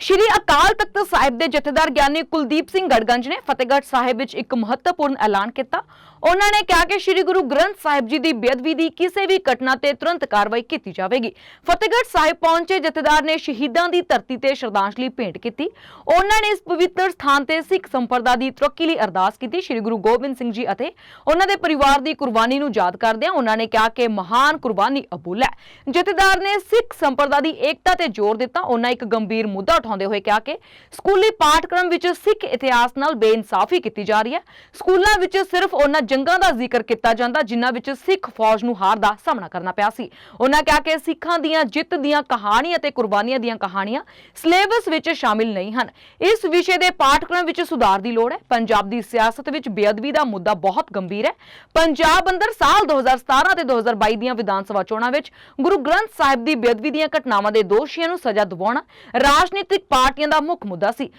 ਸ਼੍ਰੀ ਅਕਾਲ ਤਖਤ ਸਾਹਿਬ ਦੇ ਜਥੇਦਾਰ ਗਿਆਨੀ ਕੁਲਦੀਪ ਸਿੰਘ ਗੜਗੰਜ ਨੇ ਫਤਿਹਗੜ੍ਹ ਸਾਹਿਬ ਵਿੱਚ ਇੱਕ ਮਹੱਤਵਪੂਰਨ ਐਲਾਨ ਕੀਤਾ। ਉਹਨਾਂ ਨੇ ਕਿਹਾ ਕਿ ਸ਼੍ਰੀ ਗੁਰੂ ਗ੍ਰੰਥ ਸਾਹਿਬ ਜੀ ਦੀ ਬੇਅਦਬੀ ਦੀ ਕਿਸੇ ਵੀ ਘਟਨਾ ਤੇ ਤੁਰੰਤ ਕਾਰਵਾਈ ਕੀਤੀ ਜਾਵੇਗੀ। ਫਤਿਹਗੜ੍ਹ ਸਾਹਿਬ ਪਹੁੰਚੇ ਜਥੇਦਾਰ ਨੇ ਸ਼ਹੀਦਾਂ ਦੀ ਧਰਤੀ ਤੇ ਸ਼ਰਧਾਂਜਲੀ ਭੇਂਟ ਕੀਤੀ। ਉਹਨਾਂ ਨੇ ਇਸ ਪਵਿੱਤਰ ਸਥਾਨ ਤੇ ਸਿੱਖ ਸੰਪਰਦਾ ਦੀ ਤਰੱਕੀ ਲਈ ਅਰਦਾਸ ਕੀਤੀ। ਸ਼੍ਰੀ ਗੁਰੂ ਗੋਬਿੰਦ ਸਿੰਘ ਜੀ ਅਤੇ ਉਹਨਾਂ ਦੇ ਪਰਿਵਾਰ ਦੀ ਕੁਰਬਾਨੀ ਨੂੰ ਯਾਦ ਕਰਦਿਆਂ ਉਹਨਾਂ ਨੇ ਕਿਹਾ ਕਿ ਮਹਾਨ ਕੁਰਬਾਨੀ ਅਬੁੱਲ ਹੈ। ਜਥੇਦਾਰ ਨੇ ਸਿੱਖ ਸੰਪਰਦਾ ਦੀ ਏਕਤਾ ਤੇ ਜ਼ੋਰ ਦਿੱਤਾ। ਉਹਨਾਂ ਇੱਕ ਗੰਭੀਰ ਮੁੱਦਾ ਉਠਾਉਂਦੇ ਹੋਏ ਕਿਹਾ ਕਿ ਸਕੂਲੀ ਪਾਠਕ੍ਰਮ ਵਿੱਚ ਸਿੱਖ ਇਤਿਹਾਸ ਨਾਲ ਬੇਇਨਸਾਫੀ ਕੀਤੀ ਜਾ ਰਹੀ ਹੈ। ਸਕੂਲਾਂ ਵਿੱਚ ਸਿਰਫ ਉਹਨਾਂ ਜੰਗਾਂ ਦਾ ਜ਼ਿਕਰ ਕੀਤਾ ਜਾਂਦਾ, ਜਿਨ੍ਹਾਂ ਵਿੱਚ ਸਿੱਖ ਫੌਜ ਨੂੰ ਹਾਰ ਦਾ ਸਾਹਮਣਾ ਕਰਨਾ ਪਿਆ ਸੀ। ਉਹਨਾਂ ਕਿਹਾ ਕਿ ਸਿੱਖਾਂ ਦੀਆਂ ਜਿੱਤ ਦੀਆਂ ਕਹਾਣੀਆਂ ਅਤੇ ਕੁਰਬਾਨੀਆਂ ਦੀਆਂ ਕਹਾਣੀਆਂ ਸਿਲੇਬਸ ਵਿੱਚ ਸ਼ਾਮਿਲ ਨਹੀਂ ਹਨ। ਇਸ ਵਿਸ਼ੇ ਦੇ ਪਾਠਕ੍ਰਮ ਵਿੱਚ ਸੁਧਾਰ ਦੀ ਲੋੜ ਹੈ। ਪੰਜਾਬ ਦੀ ਸਿਆਸਤ ਵਿੱਚ ਬੇਅਦਬੀ ਦਾ ਮੁੱਦਾ ਬਹੁਤ ਗੰਭੀਰ ਹੈ। ਪੰਜਾਬ ਅੰਦਰ ਸਾਲ 2017 ਤੇ 2022 ਦੀਆਂ ਵਿਧਾਨ ਸਭਾ ਚੋਣਾਂ ਵਿੱਚ ਗੁਰੂ ਗ੍ਰੰਥ ਸਾਹਿਬ ਦੀ ਬੇਅਦਬੀ ਦੀਆਂ ਘਟਨਾਵਾਂ ਦੇ ਦੋਸ਼ੀਆਂ ਨੂੰ ਸਜ਼ਾ ਦਿਵਾਉਣਾ ਰਾਜਨੀਤਿਕ ਪਾਰਟੀਆਂ ਦਾ ਮੁੱਖ ਮੁੱਦਾ ਸੀ।